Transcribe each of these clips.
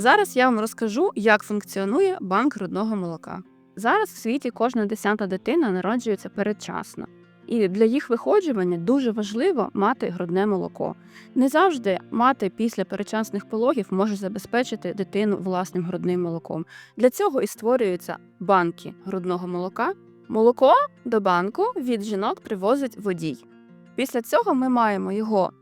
Зараз я вам розкажу, як функціонує банк грудного молока. Зараз в світі кожна десята дитина народжується передчасно. І для їх виходжування дуже важливо мати грудне молоко. Не завжди мати після передчасних пологів може забезпечити дитину власним грудним молоком. Для цього і створюються банки грудного молока. Молоко до банку від жінок привозить водій. Після цього ми маємо його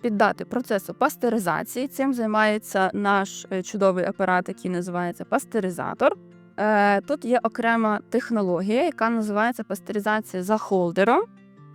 піддати процесу пастеризації. Цим займається наш е, чудовий апарат, який називається пастеризатор. Е, Тут є окрема технологія, яка називається пастеризація за холдером.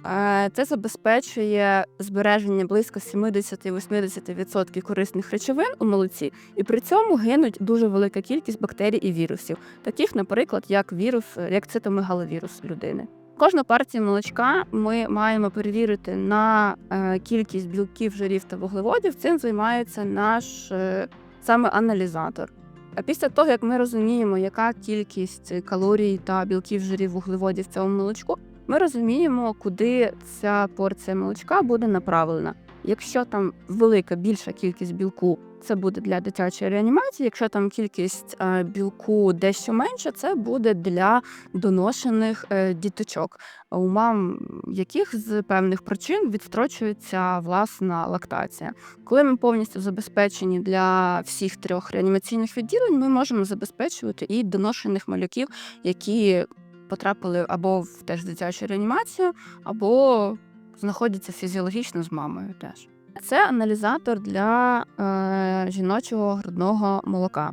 Е, Це забезпечує збереження близько 70-80% корисних речовин у молоці, і при цьому гинуть дуже велика кількість бактерій і вірусів, таких, наприклад, як вірус, як цитомегаловірус людини. Кожну партію молочка ми маємо перевірити на е, кількість білків, жирів та вуглеводів. Цим займається наш е, саме аналізатор. А після того, як ми розуміємо, яка кількість калорій та білків, жирів, вуглеводів в цьому молочку, ми розуміємо, куди ця порція молочка буде направлена. Якщо там велика більша кількість білку, це буде для дитячої реанімації. Якщо там кількість е, білку дещо менша, це буде для доношених е, діточок, у мам яких з певних причин відстрочується власна лактація. Коли ми повністю забезпечені для всіх трьох реанімаційних відділень, ми можемо забезпечувати і доношених малюків, які потрапили або в теж дитячу реанімацію, або знаходяться фізіологічно з мамою теж. Це аналізатор для е, жіночого грудного молока.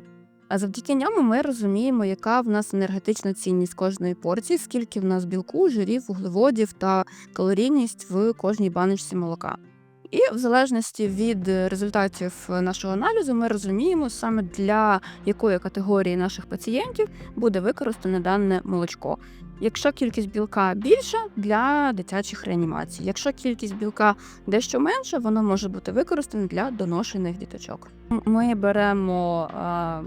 А завдяки ньому ми розуміємо, яка в нас енергетична цінність кожної порції, скільки в нас білку, жирів, вуглеводів та калорійність в кожній баночці молока. І в залежності від результатів нашого аналізу, ми розуміємо саме для якої категорії наших пацієнтів буде використане дане молочко. Якщо кількість білка більша для дитячих реанімацій, якщо кількість білка дещо менша, воно може бути використане для доношених діточок. Ми беремо а,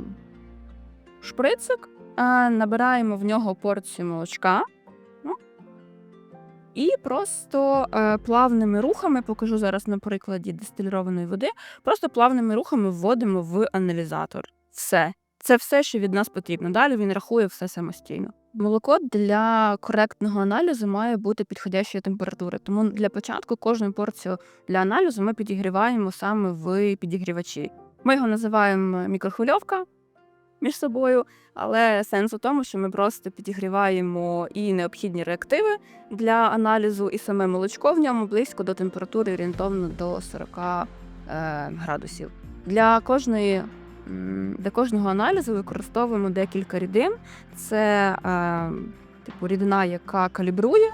шприцик, а, набираємо в нього порцію молочка. ну, І просто е, плавними рухами, покажу зараз на прикладі дистилірованої води, просто плавними рухами вводимо в аналізатор. Все. Це все, що від нас потрібно. Далі він рахує все самостійно. Молоко для коректного аналізу має бути підходящої температури. Тому для початку кожну порцію для аналізу ми підігріваємо саме в підігрівачі. Ми його називаємо мікрохвильовка між собою, але сенс у тому, що ми просто підігріваємо і необхідні реактиви для аналізу, і саме молочко в ньому близько до температури орієнтовно до 40 е, градусів. Для кожної для кожного аналізу використовуємо декілька рідин. Це е, типу рідина, яка калібрує е,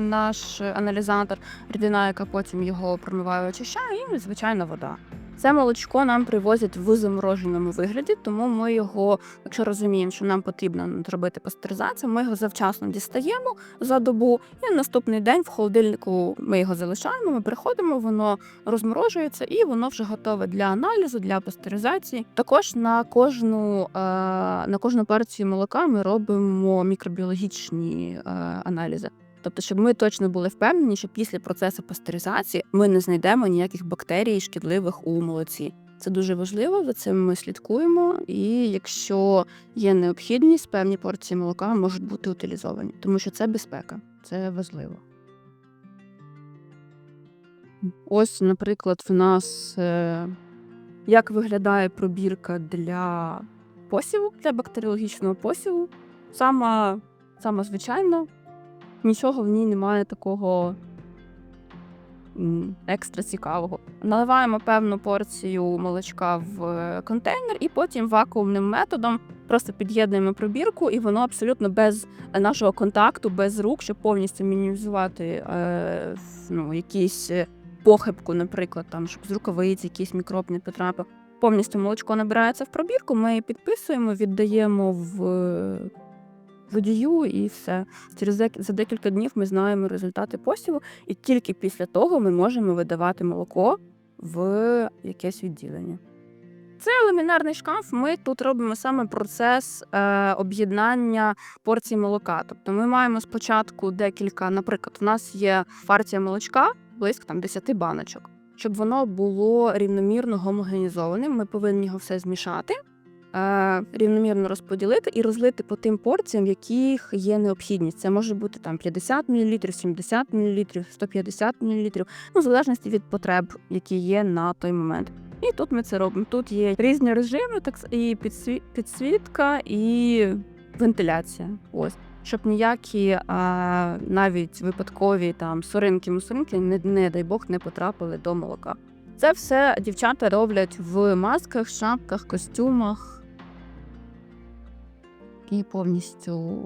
наш аналізатор, рідина, яка потім його промиває, очищає, і звичайно вода. Це молочко нам привозять в замороженому вигляді, тому ми його, якщо розуміємо, що нам потрібно зробити пастеризацію, ми його завчасно дістаємо за добу, і наступний день в холодильнику ми його залишаємо. Ми приходимо, воно розморожується і воно вже готове для аналізу, для пастеризації. Також на кожну е, на кожну партію молока ми робимо мікробіологічні е, аналізи. Тобто, щоб ми точно були впевнені, що після процесу пастеризації ми не знайдемо ніяких бактерій шкідливих у молоці. Це дуже важливо, за цим ми слідкуємо. І якщо є необхідність, певні порції молока можуть бути утилізовані, тому що це безпека, це важливо. Ось, наприклад, в нас е, як виглядає пробірка для посіву, для бактеріологічного посіву. Сама, сама звичайна, нічого в ній немає такого екстра цікавого. Наливаємо певну порцію молочка в контейнер і потім вакуумним методом просто під'єднуємо пробірку, і воно абсолютно без нашого контакту, без рук, щоб повністю мінімізувати е, ну, якісь е, похибку, наприклад, там, щоб з рукавиці якийсь мікроб не потрапив. Повністю молочко набирається в пробірку, ми її підписуємо, віддаємо в водію і все. Через за декілька днів ми знаємо результати посіву, і тільки після того ми можемо видавати молоко в якесь відділення. Це ламінарний шкаф. Ми тут робимо саме процес е, об'єднання порцій молока. Тобто ми маємо спочатку декілька, наприклад, у нас є партія молочка близько там 10 баночок. щоб воно було рівномірно гомогенізованим. Ми повинні його все змішати, рівномірно розподілити і розлити по тим порціям, в яких є необхідність. Це може бути там 50 мл, 70 мл, 150 мл, ну, в залежності від потреб, які є на той момент. І тут ми це робимо. Тут є різні режими, так і підсві- підсвітка, і вентиляція. Ось. Щоб ніякі а, навіть випадкові там соринки мусоринки, не, не дай Бог, не потрапили до молока. Це все дівчата роблять в масках, шапках, костюмах і повністю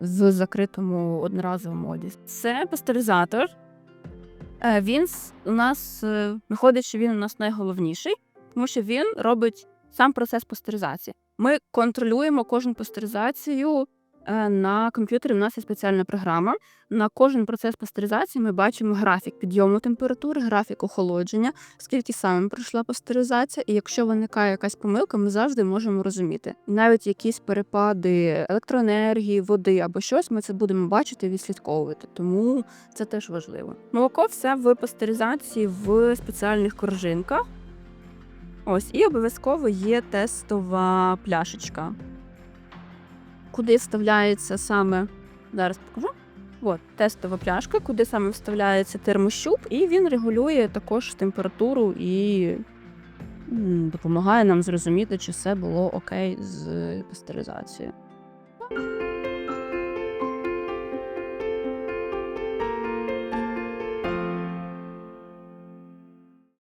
в закритому одноразовому одязі. Це пастеризатор. Е, Він у нас е, виходить, що він у нас найголовніший, тому що він робить сам процес пастеризації. Ми контролюємо кожну пастеризацію на комп'ютері. У нас є спеціальна програма. На кожен процес пастеризації ми бачимо графік підйому температури, графік охолодження, скільки саме пройшла пастеризація, і якщо виникає якась помилка, ми завжди можемо розуміти. І навіть якісь перепади електроенергії, води або щось, ми це будемо бачити і відслідковувати. Тому це теж важливо. Молоко все в пастеризації в спеціальних коржинках. Ось, і обов'язково є тестова пляшечка, куди вставляється саме. Зараз покажу. От, тестова пляшка, куди саме вставляється термощуп, і він регулює також температуру і допомагає нам зрозуміти, чи все було окей з пастеризацією.